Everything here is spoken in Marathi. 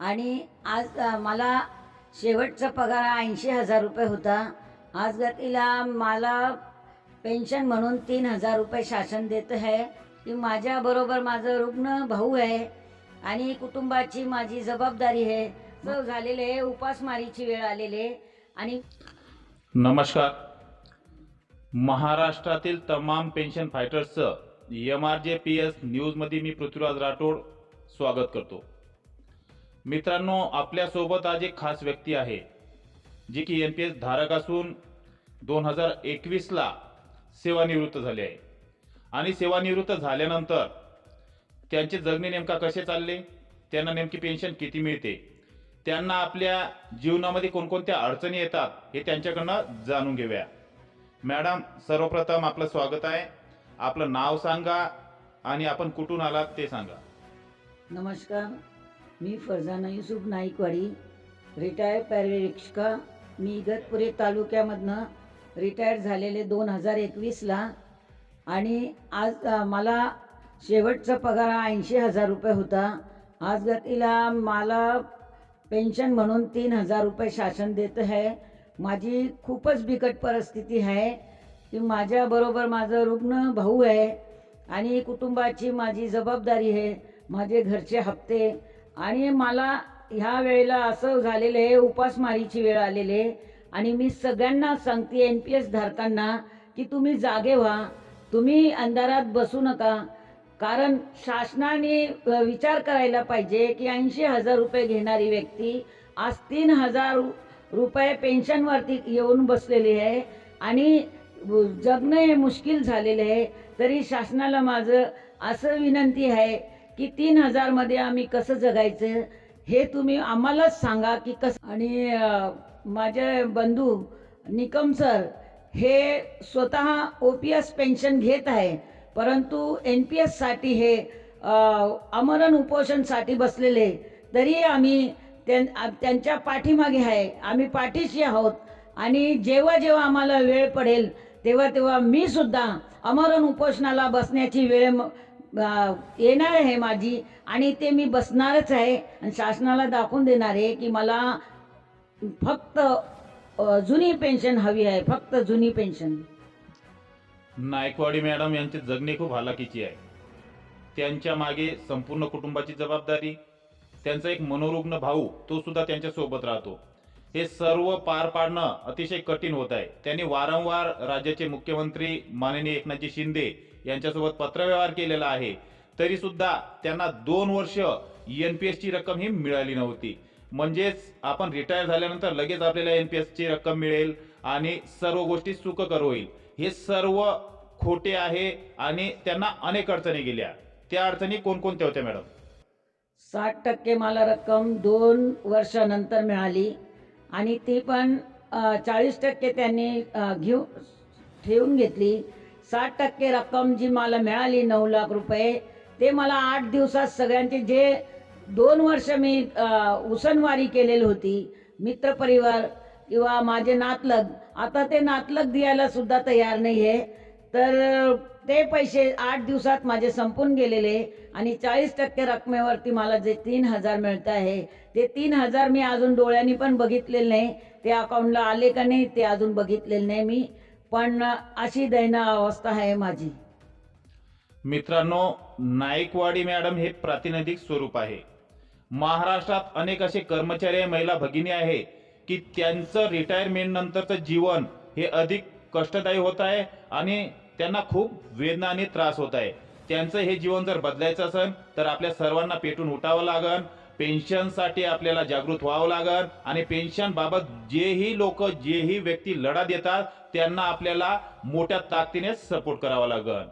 आणि आज मला शेवटचा पगार ऐंशी हजार रुपये होता. आज गतीला मला पेन्शन म्हणून तीन हजार रुपये शासन देत आहे. की माझ्याबरोबर माझं रुग्ण भाऊ आहे आणि कुटुंबाची माझी जबाबदारी आहे. जो झालेले आहे उपासमारीची वेळ आलेली आहे. आणि नमस्कार. महाराष्ट्रातील तमाम pension फायटर्सचं M R J P S न्यूजमध्ये मी पृथ्वीराज राठोड स्वागत करतो. मित्रांनो आपल्यासोबत आज एक खास व्यक्ती आहे जी की एन पी एस धारक असून दोन हजार एकवीसला सेवानिवृत्त झाले आहे. आणि सेवानिवृत्त झाल्यानंतर त्यांचे जगणे नेमका कसे चालले त्यांना नेमकी पेन्शन किती मिळते त्यांना आपल्या जीवनामध्ये कोणकोणत्या अडचणी येतात हे त्यांच्याकडनं जाणून घेऊया. मॅडम सर्वप्रथम आपलं स्वागत आहे. आपलं नाव सांगा आणि आपण कुठून आलात ते सांगा. नमस्कार. मी फरजाना युसुफ नाईकवाडी रिटायर पर्यवेक्षिका मी इगतपुरी तालुक्यामधनं रिटायर्ड झालेले दोन हजार एकवीसला आणि आज मला शेवटचा पगार हा ऐंशी हजार रुपये होता. आज गतीला मला पेन्शन म्हणून तीन हजार रुपये शासन देत आहे. माझी खूपच बिकट परिस्थिती आहे. की माझ्याबरोबर माझं रुग्ण भाऊ आहे आणि कुटुंबाची माझी जबाबदारी आहे. माझे घरचे हप्ते आणि मला ह्या वेळेला असं झालेलं आहे उपासमारीची वेळ आलेली आहे. आणि मी सगळ्यांना सांगते एन पी एस धारकांना की तुम्ही जागे व्हा. तुम्ही अंधारात बसू नका. कारण शासनाने विचार करायला पाहिजे की ऐंशी हजार रुपये घेणारी व्यक्ती आज तीन हजार रुपये पेन्शनवरती येऊन बसलेली आहे. आणि जगणं हे मुश्किल झालेलं आहे. तरी शासनाला माझं असं विनंती आहे की तीन हजारमध्ये आम्ही कसं जगायचं हे तुम्ही आम्हालाच सांगा की कसं. आणि माझे बंधू निकम सर हे स्वतः ओ पी एस पेन्शन घेत आहे परंतु एन पी एससाठी हे अमरण आमरण उपोषणसाठी बसलेले. तरी आम्ही त्यां त्यांच्या पाठीमागे आहे. आम्ही पाठीशी आहोत. आणि जेव्हा जेव्हा आम्हाला वेळ पडेल तेव्हा तेव्हा मी सुद्धा अमरण उपोषणाला बसण्याची वेळ येणार आहे माझी आणि ते मी बसणारच आहे आणि शासनाला दाखवून देणार आहे की मला फक्त जुनी पेन्शन हवी आहे फक्त जुनी पेन्शन. नायकवाडी मॅडम यांचे जगणे खूप हालाकीची आहे. त्यांच्या मागे संपूर्ण कुटुंबाची जबाबदारी त्यांचा एक मनोरुग्ण भाऊ तो सुद्धा त्यांच्यासोबत राहतो. हे सर्व पार पाडणं अतिशय कठीण होत आहे. त्यांनी वारंवार राज्याचे मुख्यमंत्री माननीय एकनाथजी शिंदे यांच्यासोबत पत्रव्यवहार केलेला आहे. तरी सुद्धा त्यांना दोन वर्ष एन पी एसची रक्कम ही मिळाली नव्हती. म्हणजेच आपण रिटायर झाल्यानंतर लगेच आपल्याला एन पी ची रक्कम मिळेल आणि सर्व गोष्टी सुखकर होईल. हे सर्व खोटे आहे आणि त्यांना अनेक अडचणी गेल्या. त्या अडचणी कोणकोणत्या होत्या मॅडम? साठ टक्के मला रक्कम दोन वर्षानंतर मिळाली. आणि ती पण चाळीस टक्के त्यांनी घेऊ ठेवून घेतली. साठ टक्के रक्कम जी मला मिळाली नऊ लाख रुपये ते मला आठ दिवसात सगळ्यांचे जे दोन वर्ष मी उसनवारी केलेली होती मित्रपरिवार किंवा माझे नातलग आता ते नातलग द्यायला सुद्धा तयार नाही आहे तर ते पैसे आठ दिवसात माझे संपून गेलेले आणि चाळीस टक्के रकमेवरती मला जे तीन हजार मिळत आहे ते तीन हजार मी अजून डोळ्यांनी पण बघितलेले नाही. ते अकाउंटला आले का नाही ते अजून बघितलेलं नाही मी. पण अशी दैना अवस्था आहे माझी. मित्रांनो नाईकवाडी मॅडम हे प्रातिनिधिक स्वरूप आहे. महाराष्ट्रात अनेक असे कर्मचारी महिला भगिनी आहे की त्यांचं रिटायरमेंट नंतरचं जीवन हे अधिक कष्टदायी होत आहे आणि त्यांना खूप वेदना आणि त्रास होत आहे. त्यांचं हे जीवन जर बदलायचं असेल तर आपल्या सर्वांना पेटून उठावं लागन. पेन्शनसाठी आपल्याला जागृत व्हावं लागन. आणि पेन्शन बाबत जेही लोक जेही व्यक्ती लढा देतात त्यांना आपल्याला मोठ्या ताकदीने सपोर्ट करावा लागन.